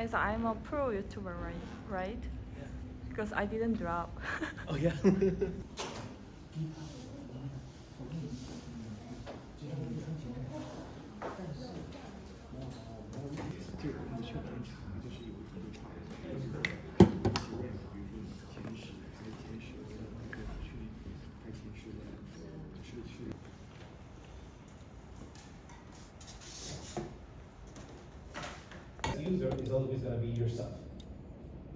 I so I'm a pro YouTuber, right? Right? Yeah. Because I didn't drop. Oh yeah. user is always gonna be yourself.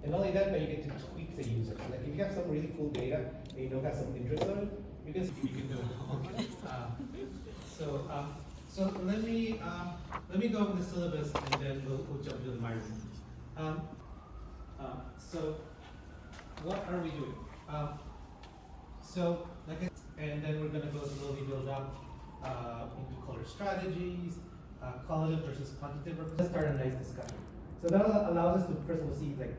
And not only that, but you get to tweak the user. Like if you have some really cool data and you don't have some interest on it, you can you can do it. Okay. Uh, so uh, so let me uh, let me go over the syllabus and then we'll, we'll jump into my room. Um, uh, so what are we doing? Um, so like I, and then we're gonna go slowly build up uh, into color strategies, uh, qualitative versus quantitative. Let's start a nice discussion. So that allows us to first of all see like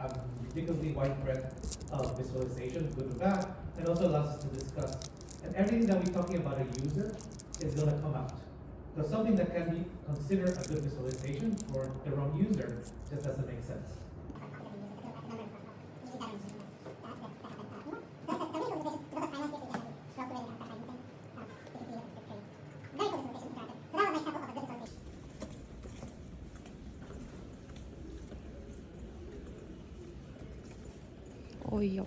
um, ridiculously wide breadth of visualization, good or bad, and also allows us to discuss. And everything that we're talking about a user is gonna come out. So something that can be considered a good visualization for the wrong user just doesn't make sense. 어이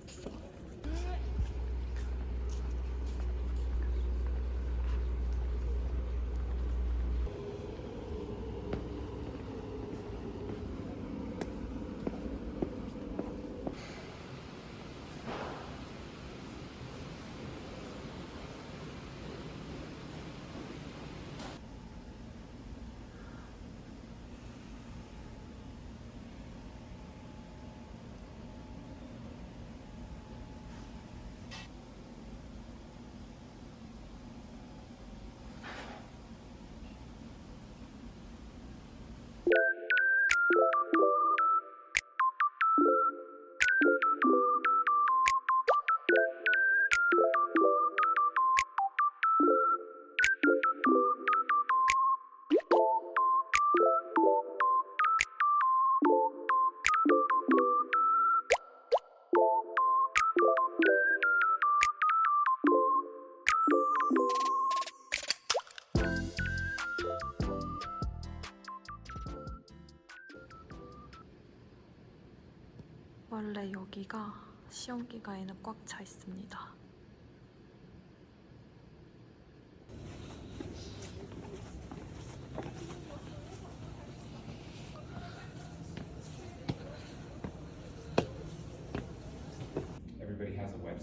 원래 여기가 시험 기간에는 꽉 차 있습니다.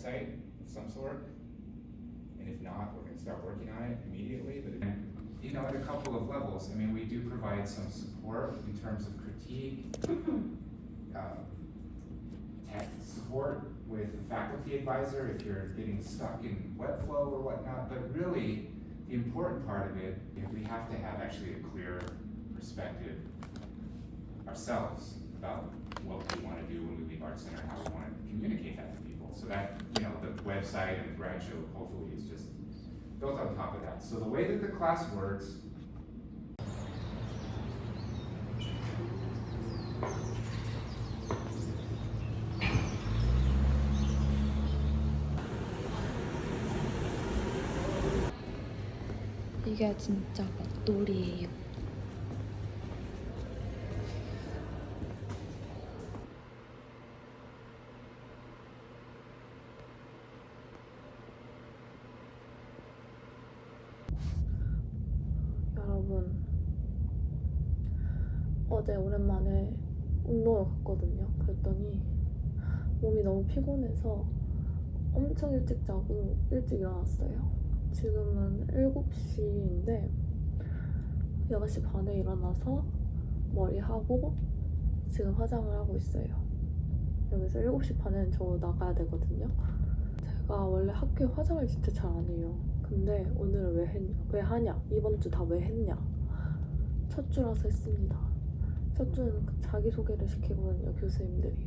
website of some sort. Not, we're gonna start working on it immediately, but. You know, at a couple of levels, I mean, we do provide some support in terms of critique, um, tech support with a faculty advisor if you're getting stuck in Webflow or whatnot, but really, the important part of it, is we have to have actually a clear perspective ourselves about what we want to do when we leave Art Center, how we want to communicate that to people. So that, you know, the website and the grad show hopefully is just built on top of that. So the way that the class works, 이게 진짜 맛돌이에요. 어제 오랜만에 운동을 갔거든요. 그랬더니 몸이 너무 피곤해서 엄청 일찍 자고 일찍 일어났어요. 지금은 7시인데 6시 반에 일어나서 머리하고 지금 화장을 하고 있어요. 여기서 7시 반에는 저 나가야 되거든요. 제가 원래 학교에 화장을 진짜 잘 안 해요. 근데 오늘은 왜, 했, 왜 하냐? 이번 주 다 왜 했냐? 첫 주라서 했습니다. 첫 주는 그 자기소개를 시키거든요, 교수님들이.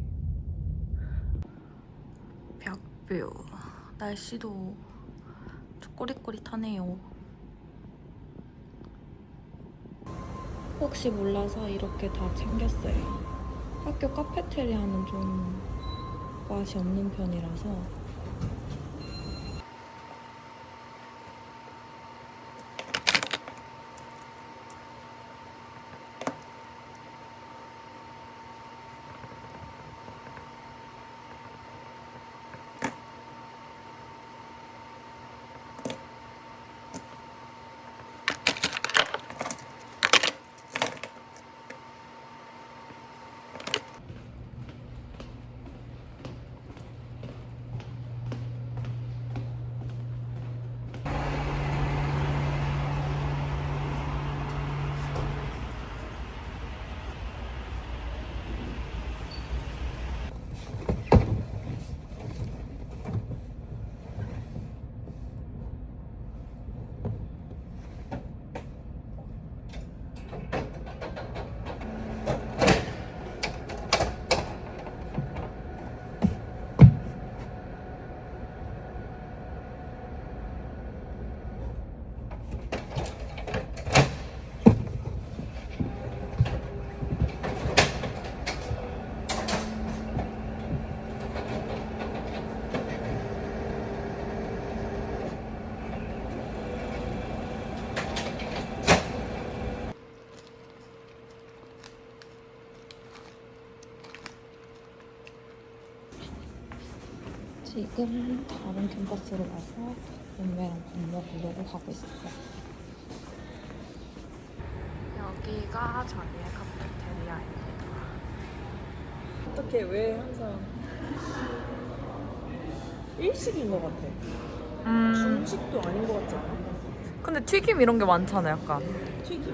벽뷰. 날씨도 꼬릿꼬릿하네요. 혹시 몰라서 이렇게 다 챙겼어요. 학교 카페테리아는 좀 맛이 없는 편이라서 지금 다른 캠퍼스로 가서 몸매랑 밥 먹으려고 가고 있어요. 여기가 저희의 카페테리아입니다. 어떻게 왜 항상 일식인 것 같아. 음, 중식도 아닌 것 같지 않아? 근데 튀김 이런 게 많잖아, 약간. 튀김.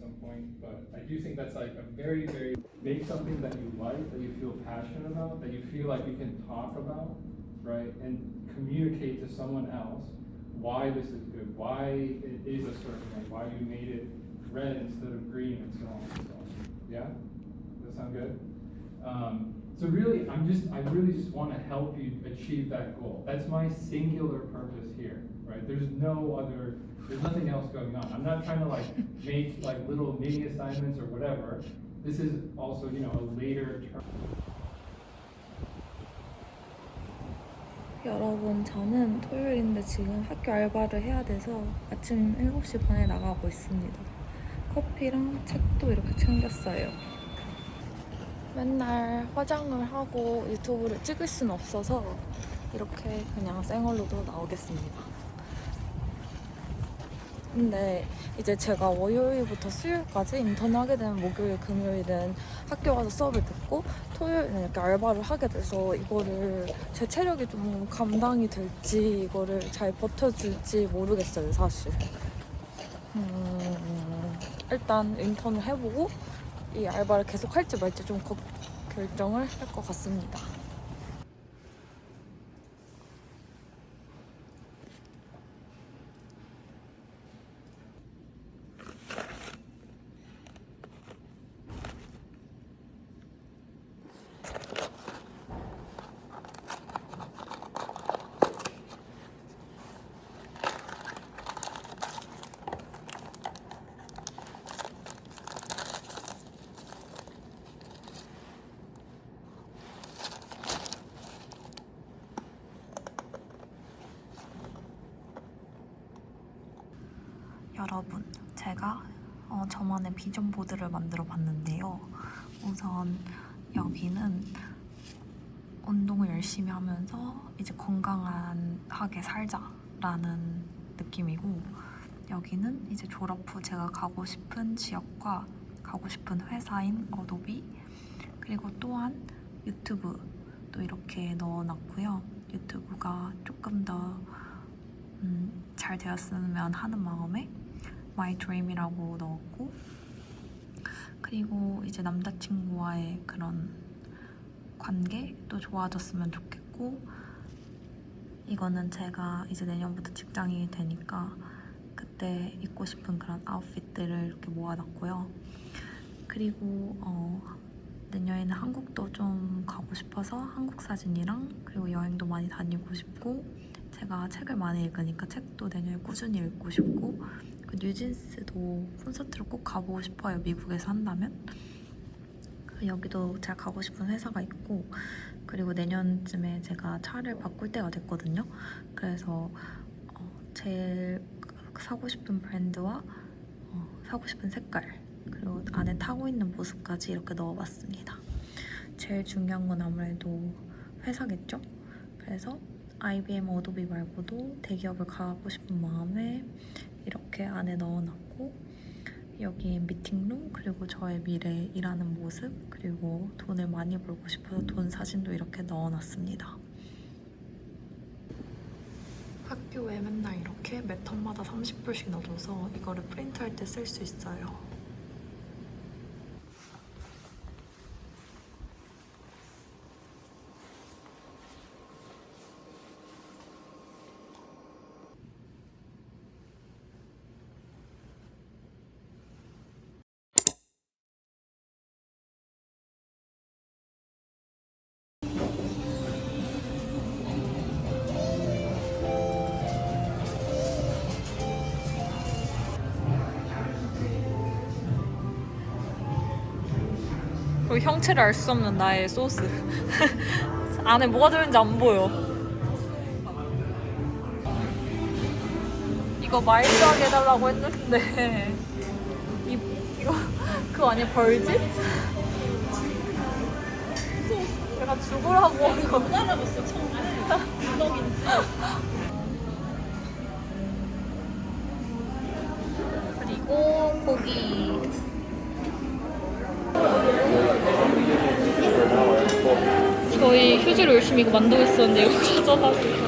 some point, but I do think that's like a very, very, make something that you like, that you feel passionate about, that you feel like you can talk about, right? And communicate to someone else why this is good, why it is a certain way, why you made it red instead of green and so on and so on. Yeah? Does that sound good? Um, so really, I'm just, I really just want to help you achieve that goal. That's my singular purpose here, right? There's no other, there's nothing else going on. I'm not trying to like make like little mini assignments or whatever. This is also, you know, a later term. 여러분, 저는 토요일인데 지금 학교 알바를 해야 돼서 아침 7시 반에 나가고 있습니다. 커피랑 책도 이렇게 챙겼어요. 맨날 화장을 하고 유튜브를 찍을 순 없어서 이렇게 그냥 생얼로도 나오겠습니다. 근데 이제 제가 월요일부터 수요일까지 인턴을 하게 되면 목요일, 금요일은 학교 가서 수업을 듣고 토요일은 이렇게 알바를 하게 돼서 이거를 제 체력이 좀 감당이 될지 이거를 잘 버텨줄지 모르겠어요, 사실. 음, 일단 인턴을 해보고 이 알바를 계속 할지 말지 좀 거- 결정을 할 것 같습니다. 여러분, 제가 어, 저만의 비전 보드를 만들어 봤는데요. 우선 여기는 운동을 열심히 하면서 이제 건강하게 살자라는 느낌이고 여기는 이제 졸업 후 제가 가고 싶은 지역과 가고 싶은 회사인 어도비 그리고 또한 유튜브도 이렇게 넣어놨고요. 유튜브가 조금 더 음, 잘 되었으면 하는 마음에 My Dream이라고 넣었고 그리고 이제 남자친구와의 그런 관계도 좋아졌으면 좋겠고 이거는 제가 이제 내년부터 직장인이 되니까 그때 입고 싶은 그런 아웃핏들을 이렇게 모아놨고요. 그리고 어, 내년에는 한국도 좀 가고 싶어서 한국 사진이랑 그리고 여행도 많이 다니고 싶고 제가 책을 많이 읽으니까 책도 내년에 꾸준히 읽고 싶고 그 뉴진스도 콘서트를 꼭 가보고 싶어요 미국에서 한다면 그 여기도 제가 가고 싶은 회사가 있고 그리고 내년쯤에 제가 차를 바꿀 때가 됐거든요 그래서 어, 제일 사고 싶은 브랜드와 어, 사고 싶은 색깔 그리고 안에 타고 있는 모습까지 이렇게 넣어봤습니다. 제일 중요한 건 아무래도 회사겠죠? 그래서 IBM 어도비 말고도 대기업을 가고 싶은 마음에 이렇게 안에 넣어놨고 여기 미팅룸 그리고 저의 미래 일하는 모습 그리고 돈을 많이 벌고 싶어서 돈 사진도 이렇게 넣어놨습니다. 학교에 맨날 이렇게 매 턴마다 30불씩 넣어줘서 이거를 프린트할 때 쓸 수 있어요. 형체를 알 수 없는 나의 소스. 안에 뭐가 들어있는지 안 보여. 이거 마일드하게 해달라고 했는데 이, 이거 그거 아니야 벌집? 내가 죽으라고 이거 못 알아봤어 처음에 누덕인지 그리고 고기 저희 휴지로 열심히 이거 만들고 있었는데 이거 가져가